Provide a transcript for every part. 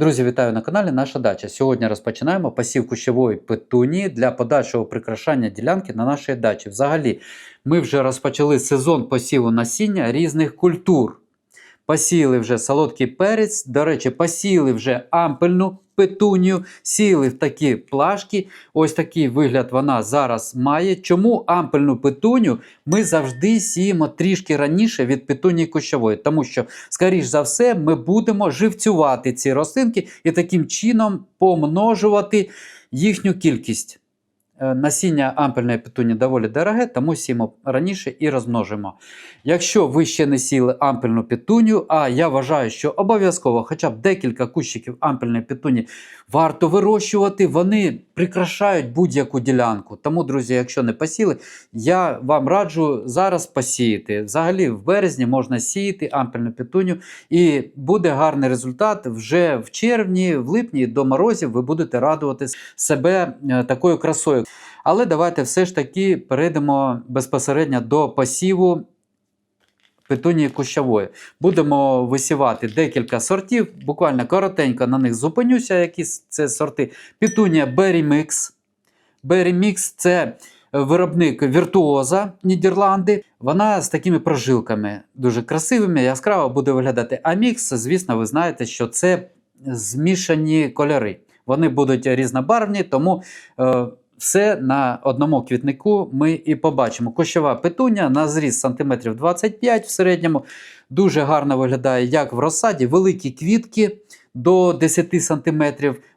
Друзі, вітаю на каналі Наша Дача. Сьогодні розпочинаємо посів кущової петуні для подальшого прикрашання ділянки на нашій дачі. Взагалі, ми вже розпочали сезон посіву насіння різних культур. Посіяли вже солодкий перець, до речі, посіяли вже ампельну петунію, сіяли в такі плашки. Ось такий вигляд вона зараз має. Чому ампельну петуню ми завжди сіємо трішки раніше від петунії кущової? Тому що, скоріш за все, ми будемо живцювати ці рослинки і таким чином помножувати їхню кількість. Е, Насіння ампельної петуні доволі дороге, тому сімо раніше і розмножимо. Якщо ви ще не сіли ампельну петуню, а я вважаю, що обов'язково хоча б декілька кущиків ампельної петуні варто вирощувати, вони прикрашають будь-яку ділянку. Тому, друзі, якщо не посіли, я вам раджу зараз посіяти. Взагалі, в березні можна сіяти ампельну петуню, і буде гарний результат вже в червні, в липні до морозів ви будете радувати себе е, такою красою. Але давайте все ж таки перейдемо безпосередньо до посіву петунії кущової. Будемо висівати декілька сортів, буквально коротенько на них зупинюся, які це сорти. Петунія. Berry Mix – це виробник віртуоза Нідерланди. Вона з такими прожилками дуже красивими, яскраво буде виглядати. А мікс, звісно, ви знаєте, що це змішані кольори. Вони будуть різнобарвні, тому е, все на одному квітнику ми і побачимо. Кощова петуня на зріст сантиметрів 25 в середньому. Дуже гарно виглядає, як в розсаді, великі квітки до 10 см.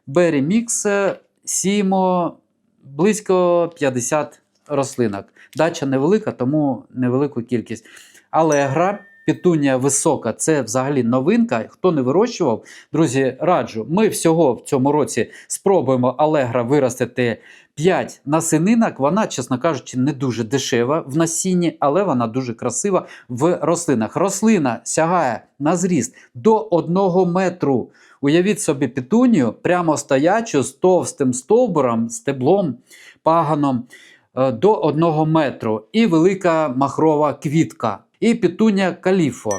Бері мікс е, сіємо близько 50 рослинок. Дача невелика, тому невелику кількість. Алегра, петунія висока це взагалі новинка. Хто не вирощував, друзі, раджу. Ми всього в цьому році спробуємо алегра виростити 5 насининок. Вона, чесно кажучи, не дуже дешева в насінні, але вона дуже красива в рослинах. Рослина сягає на зріст до 1 метру. Уявіть собі петунію, прямо стоячу з товстим стовбуром, стеблом, паганом е, до 1 метру. І велика махрова квітка. І петунія каліфо.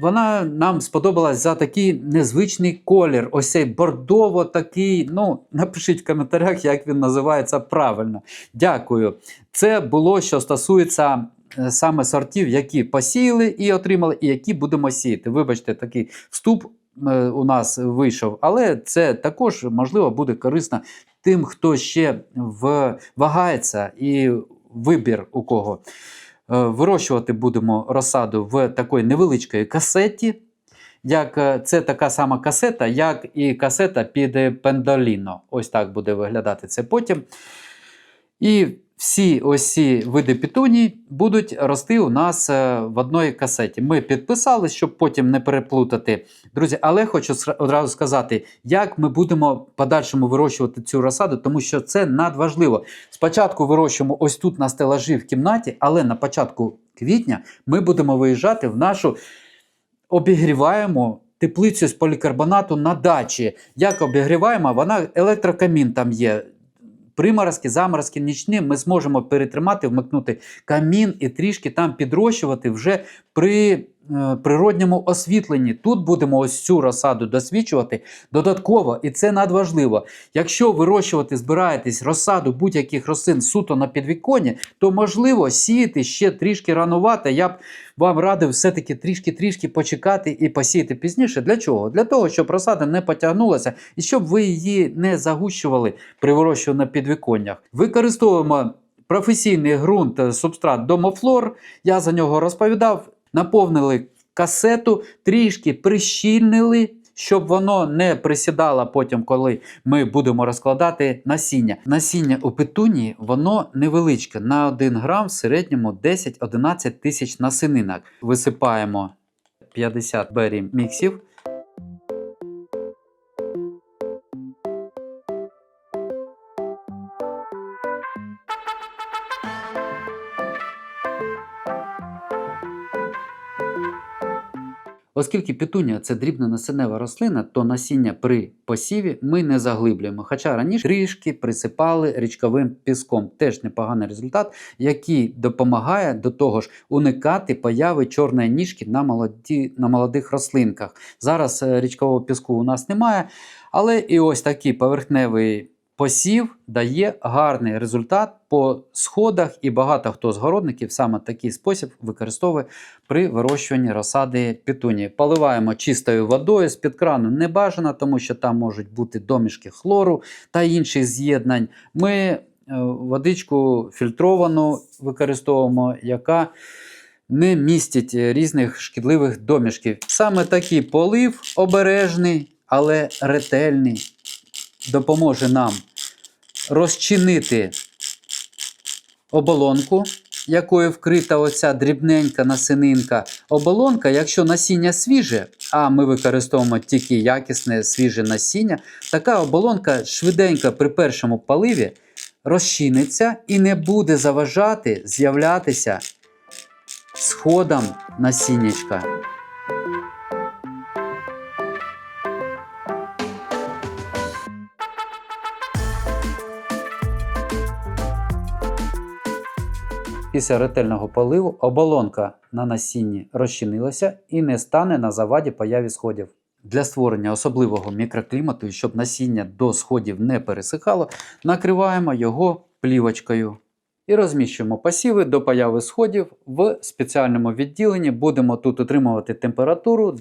Вона нам сподобалась за такий незвичний колір. Ось цей бордово такий. Ну, напишіть в коментарях, як він називається правильно. Дякую. Це було, що стосується е, саме сортів, які посіяли і отримали, і які будемо сіяти. Вибачте, такий вступ е, у нас вийшов, але це також можливо буде корисно тим, хто ще вагається і вибір у кого. Е, Вирощувати будемо розсаду в такої невеличкої касеті. Як е, це така сама касета, як і касета під пендоліно. Ось так буде виглядати це потім. І всі ось ці види петуній будуть рости у нас е, в одній касеті. Ми підписали, щоб потім не переплутати. Друзі, але хочу одразу сказати, як ми будемо в подальшому вирощувати цю розсаду, тому що це надважливо. Спочатку вирощуємо ось тут на стелажі в кімнаті, але на початку квітня ми будемо виїжджати в нашу обігріваємо теплицю з полікарбонату на дачі. Як обігріваємо, вона електрокамін там є. Приморозки, заморозки нічні ми зможемо перетримати, вмикнути камін і трішки там підрощувати вже при природньому освітленні. Тут будемо ось цю розсаду досвідчувати додатково, і це надважливо. Якщо вирощувати, збираєтесь розсаду будь-яких рослин суто на підвіконні, то можливо сіяти ще трішки ранувати. Я б вам радив все-таки трішки-трішки почекати і посіяти пізніше. Для чого? Для того, щоб розсада не потягнулася і щоб ви її не загущували при вирощуванні на підвіконнях. Використовуємо професійний ґрунт е, субстрат Домофлор. Я за нього розповідав. Наповнили касету, трішки прищільнили. Щоб воно не присідало потім, коли ми будемо розкладати насіння. Насіння у петунії воно невеличке. На 1 грам в середньому 10-11 тисяч насининок. Висипаємо 50 бері міксів. Оскільки петунія це дрібнонасенева рослина, то насіння при посіві ми не заглиблюємо. Хоча раніше трішки присипали річковим піском. Теж непоганий результат, який допомагає до того ж уникати появи чорної ніжки на, молоді, на молодих рослинках. Зараз е, річкового піску у нас немає, але і ось такий поверхневий посів дає гарний результат по сходах, і багато хто з городників саме такий спосіб використовує при вирощуванні розсади петунії. Поливаємо чистою водою з-під крану не бажано, тому що там можуть бути домішки хлору та інших з'єднань. Ми е, водичку фільтровану використовуємо, яка не містить різних шкідливих домішків. Саме такий полив обережний, але ретельний допоможе нам розчинити оболонку, якою вкрита оця дрібненька насининка. Оболонка, якщо насіння свіже, а ми використовуємо тільки якісне свіже насіння, така оболонка швиденько при першому поливі розчиниться і не буде заважати з'являтися сходам насіннячка. Після ретельного поливу оболонка на насінні розчинилася і не стане на заваді появі сходів. Для створення особливого мікроклімату, щоб насіння до сходів не пересихало, накриваємо його плівочкою і розміщуємо посіви до появи сходів в спеціальному відділенні. Будемо тут утримувати температуру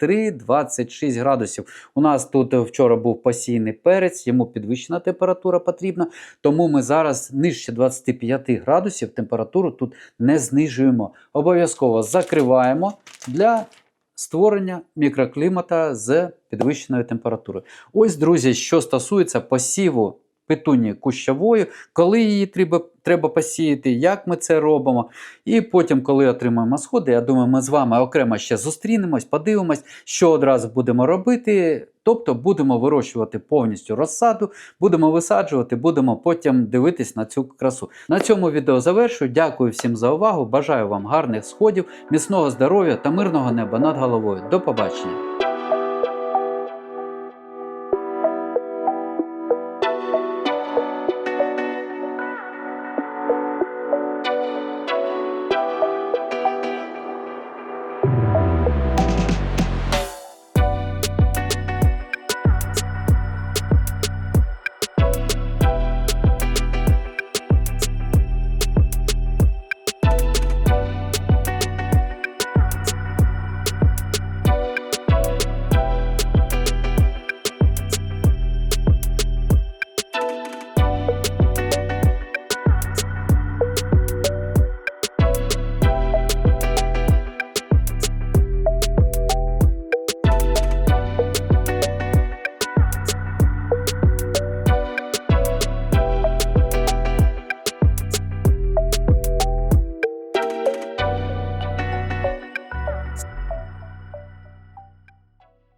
23-26 градусів. У нас тут вчора був посійний перець, йому підвищена температура потрібна, тому ми зараз нижче 25 градусів температуру тут не знижуємо. Обов'язково закриваємо для створення мікроклімата з підвищеною температурою. Ось, друзі, що стосується посіву петунії кущової, коли її треба, треба посіяти, як ми це робимо. І потім, коли отримаємо сходи, я думаю, ми з вами окремо ще зустрінемось, подивимось, що одразу будемо робити. Тобто будемо вирощувати повністю розсаду, будемо висаджувати, будемо потім дивитись на цю красу. На цьому відео завершую. Дякую всім за увагу. Бажаю вам гарних сходів, міцного здоров'я та мирного неба над головою. До побачення!